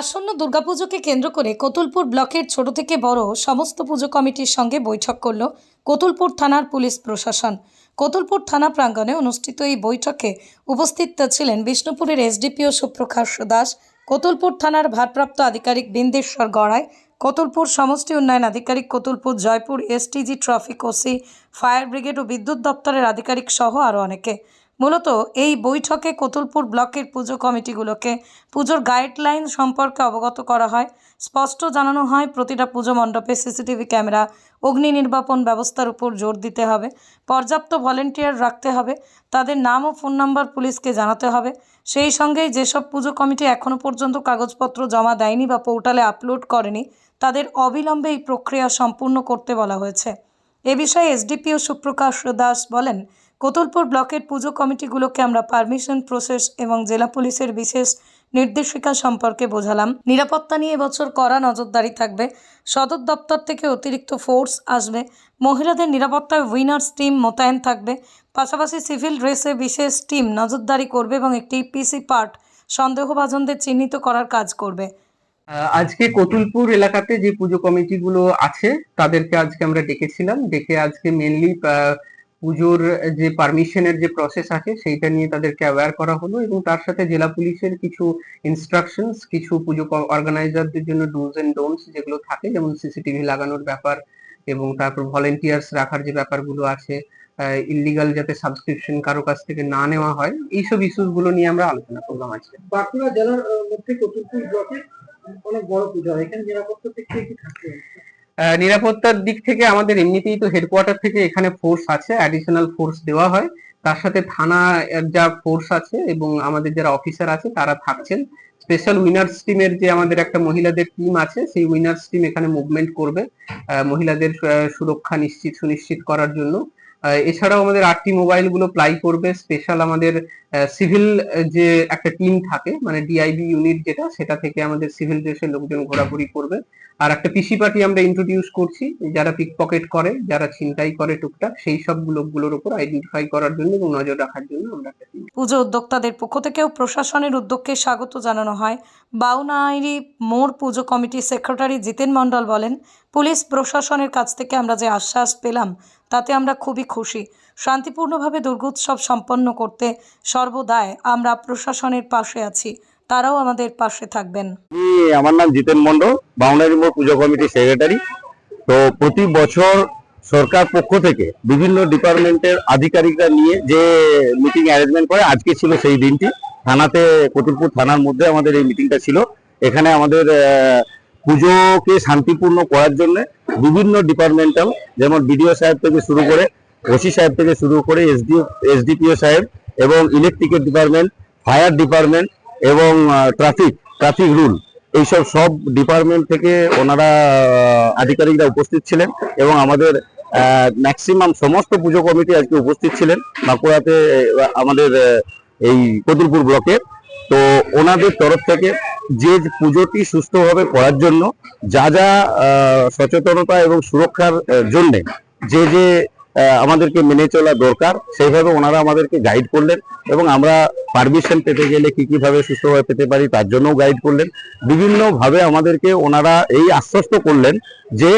আসন্ন দুর্গাপুজোকে কেন্দ্র করে কতুলপুর ব্লকের ছোট থেকে বড় সমস্ত পুজো কমিটির সঙ্গে বৈঠক করল কতুলপুর থানার পুলিশ প্রশাসন। কতুলপুর থানা প্রাঙ্গণে অনুষ্ঠিত এই বৈঠকে উপস্থিত ছিলেন বিষ্ণুপুরের এসডিপিও সুপ্রকাশ দাস, কতুলপুর থানার ভারপ্রাপ্ত আধিকারিক বিন্দেশ্বর গড়াই, কতুলপুর সমষ্টি উন্নয়ন আধিকারিক Kotulpur Jaipur STG traffic OC, fire brigade ও বিদ্যুৎ দপ্তরের আধিকারিক সহ আরও অনেকে। মূলত এই বৈঠকে কতুলপুর ব্লকের পুজো কমিটিগুলোকে পুজোর গাইডলাইন সম্পর্কে অবগত করা হয়। স্পষ্ট জানানো হয়, প্রতিটা পুজো মণ্ডপে সিসিটিভি ক্যামেরা, অগ্নি নির্বাপন ব্যবস্থার উপর জোর দিতে হবে, পর্যাপ্ত ভলেন্টিয়ার রাখতে হবে, তাদের নাম ও ফোন নাম্বার পুলিশকে জানাতে হবে। সেই সঙ্গেই যেসব পুজো কমিটি এখনও পর্যন্ত কাগজপত্র জমা দেয়নি বা পোর্টালে আপলোড করেনি, তাদের অবিলম্বে এই প্রক্রিয়া সম্পূর্ণ করতে বলা হয়েছে। এ বিষয়ে এসডিপিও সুপ্রকাশ দাস বলেন কতুলপুর ব্লকের পুজো কমিটিগুলোকে আমরা পারমিশন, প্রসেস এবং জেলা পুলিশের বিশেষ নির্দেশিকা সম্পর্কে বোঝালাম। নিরাপত্তা নিয়ে এবছর কড়া নজরদারি থাকবে। সদর দপ্তর থেকে অতিরিক্ত ফোর্স আসবে। মহিলাদের নিরাপত্তায় উইনার্স টিম মোতায়েন থাকবে। পাশাপাশি সিভিল ড্রেসে বিশেষ টিম নজরদারি করবে এবং একটি পিসি পার্ট সন্দেহভাজনদের চিহ্নিত করার কাজ করবে। আজকে কতুলপুর এলাকাতে যে পুজো কমিটিগুলো আছে, তাদেরকে আজকে আমরা ডেকেছিলাম। ডেকে আজকে মেনলি পুজোর যে পারমিশনের যে প্রসেস আছে সেইটা নিয়ে তাদেরকে অ্যাওয়্যার করা হলো এবং তার সাথে জেলা পুলিশের কিছু ইনস্ট্রাকশনস কিছু পুজো অর্গানাইজারদের জন্য ডুজ এন্ড ডোন্টস যেগুলো থাকে যেমন সিসিটিভি লাগানোর ব্যাপার এবং তারপর ভলেন্টিয়ার্স রাখার যে ব্যাপারগুলো আছে ইলিগাল যাতে সাবস্ক্রিপশন কারও কাছ থেকে না নেওয়া হয় এইসব ইস্যুসগুলো নিয়ে আমরা আলোচনা করলাম আজকে বাঁকুড়া জেলার মধ্যে কতুলপুর ব্লকে অনেক বড় পূজা হয় এখানে নিরাপত্তা থেকে কি? আহ, নিরাপত্তার দিক থেকে আমাদের এমনিতেই তো হেডকোয়ার্টার থেকে এখানে ফোর্স আছে অ্যাডিশনাল ফোর্স দেওয়া হয়। তার সাথে থানা যা ফোর্স আছে এবং আমাদের যারা অফিসার আছে তারা থাকছেন। স্পেশাল উইনার্স টিমের যে আমাদের একটা মহিলাদের টিম আছে, সেই উইনার্স টিম এখানে মুভমেন্ট করবে মহিলাদের সুরক্ষা নিশ্চিত, সুনিশ্চিত করার জন্য। এছাড়াও আমাদের আটটি মোবাইলগুলো প্লাই করবে। স্পেশাল আমাদের সিভিল যে একটা টিম থাকে মানে ডিআইবি ইউনিট যেটা, সেটা থেকে আমাদের সিভিল ড্রেসের লোকজন ঘোরাঘুরি করবে। আর একটা পিসি পার্টি আমরা ইন্ট্রোডিউস করছি, যারা পিক পকেট করে, যারা ছিনতাই করে টুকটাক, সেই সব লোকগুলোর উপর আইডেন্টিফাই করার জন্য এবং নজর রাখার জন্য আমরা পুজো উদ্যোক্তাদের পক্ষ থেকেও প্রশাসনের উদ্যোগকে স্বাগত জানানো হয়। বাউনাইরি মোড় পুজো কমিটির সেক্রেটারি জিতেন মণ্ডল বলেন পুলিশ প্রশাসনের কাছ থেকে আমরা যে আশ্বাস পেলাম, তাতে আমরা খুবই খুশি। শান্তিপূর্ণভাবে দুর্গোৎসব সম্পন্ন করতে সর্বদাই আমরা প্রশাসনের পাশে আছি, তারাও আমাদের পাশে থাকবেন। আমার নাম জিতেন মন্ডল বাউন্ডারি মোড় পুজো কমিটির সেক্রেটারি। তো প্রতি বছর সরকার পক্ষ থেকে বিভিন্ন ডিপার্টমেন্টের আধিকারিকরা নিয়ে যে মিটিং অ্যারেঞ্জমেন্ট করে, আজকে ছিল সেই দিনটি। থানাতে, কতুলপুর থানার মধ্যে আমাদের এই মিটিংটা ছিল। এখানে আমাদের পুজোকে শান্তিপূর্ণ করার জন্য বিভিন্ন ডিপার্টমেন্টাল যেমন বিডিও সাহেব থেকে শুরু করে ওসি সাহেব থেকে শুরু করে এসডিও এসডিপিও সাহেব এবং ইলেকট্রিকের ডিপার্টমেন্ট ফায়ার ডিপার্টমেন্ট এবং ট্রাফিক ট্রাফিক রুল এইসব সব ডিপার্টমেন্ট থেকে ওনারা আধিকারিকরা উপস্থিত ছিলেন এবং আমাদের ম্যাক্সিমাম সমস্ত পুজো কমিটি আজকে উপস্থিত ছিলেন বাঁকুড়াতে আমাদের এই কতুলপুর ব্লকের তো ওনাদের তরফ থেকে যে পুজোটি সুস্থভাবে করার জন্য যা যা সচেতনতা এবং সুরক্ষার জন্যে যে যে আমাদেরকে মেনে চলা দরকার, সেইভাবে ওনারা আমাদেরকে গাইড করলেন এবং আমরা পারমিশন পেতে গেলে কি কীভাবে সুস্থভাবে পেতে পারি তার জন্যও গাইড করলেন। বিভিন্নভাবে আমাদেরকে ওনারা এই আশ্বস্ত করলেন যে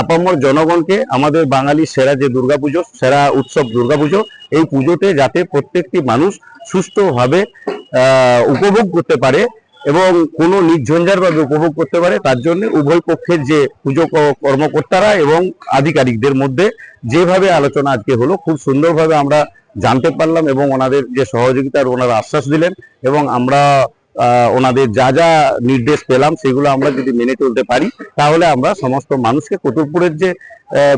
আপামর জনগণকে আমাদের বাঙালির সেরা যে দুর্গাপুজো, সেরা উৎসব দুর্গাপুজো, এই পুজোতে যাতে প্রত্যেকটি মানুষ সুস্থভাবে উপভোগ করতে পারে এবং কোনো নির্ঝঞ্ঝার ভাবে উপভোগ করতে পারে, তার জন্য উভয় পক্ষের যে পুজো কর্মকর্তারা এবং আধিকারিকদের মধ্যে যেভাবে আলোচনা আজকে হলো, খুব সুন্দরভাবে আমরা জানতে পারলাম এবং ওনাদের যে সহযোগিতার ওনারা আশ্বাস দিলেন এবং আমরা ওনাদের যা যা নির্দেশ পেলাম, সেগুলো আমরা যদি মেনে চলতে পারি, তাহলে আমরা সমস্ত মানুষকে কতুলপুরের যে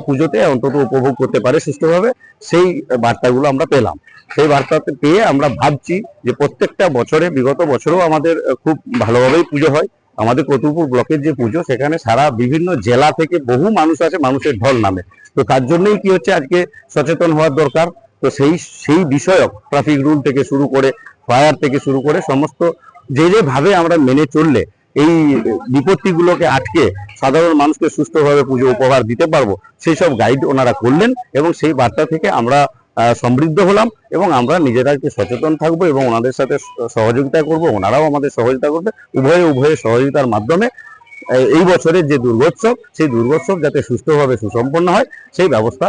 পুজোতে অন্তত উপভোগ করতে পারে সুষ্ঠুভাবে, সেই বার্তাগুলো আমরা পেলাম। সেই বার্তাতে পেয়ে আমরা ভাবছি যে প্রত্যেকটা বছরে, বিগত বছরেও আমাদের খুব ভালোভাবেই পুজো হয়। আমাদের কতুলপুর ব্লকের যে পুজো, সেখানে সারা বিভিন্ন জেলা থেকে বহু মানুষ আছে মানুষের ঢল নামে। তো তার জন্যই কি হচ্ছে, আজকে সচেতন হওয়ার দরকার। তো সেই সেই বিষয়ক ট্রাফিক রুল থেকে শুরু করে ফায়ার থেকে শুরু করে সমস্ত যে যে ভাবে আমরা মেনে চললে এই বিপত্তিগুলোকে আটকে সাধারণ মানুষকে সুস্থভাবে পুজো উপহার দিতে পারব, সেই সব গাইড ওনারা করলেন এবং সেই বার্তা থেকে আমরা সমৃদ্ধ হলাম এবং আমরা নিজেরা একটু সচেতন থাকব এবং ওনাদের সাথে সহযোগিতা করব, ওনারাও আমাদের সহযোগিতা করবে। উভয়ে উভয়ে সহযোগিতার মাধ্যমে এই বছরের যে দুর্গোৎসব, সেই দুর্গোৎসব যাতে সুস্থভাবে সুসম্পন্ন হয়, সেই ব্যবস্থা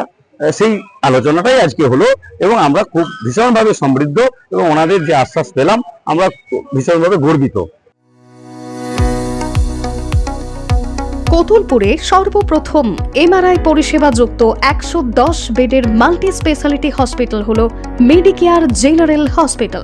সেই আলোচনাটাই আজকে হলো এবং আমরা খুব ভীষণভাবে সমৃদ্ধ এবং ওনাদের যে আশ্বাস পেলাম, আমরা ভীষণভাবে গর্বিত। কতুলপুরে সর্বপ্রথম এমআরআই পরিষেবা যুক্ত একশো দশ বেডের মাল্টি স্পেশালিটি হসপিটাল হল মেডিকেয়ার জেনারেল হসপিটাল।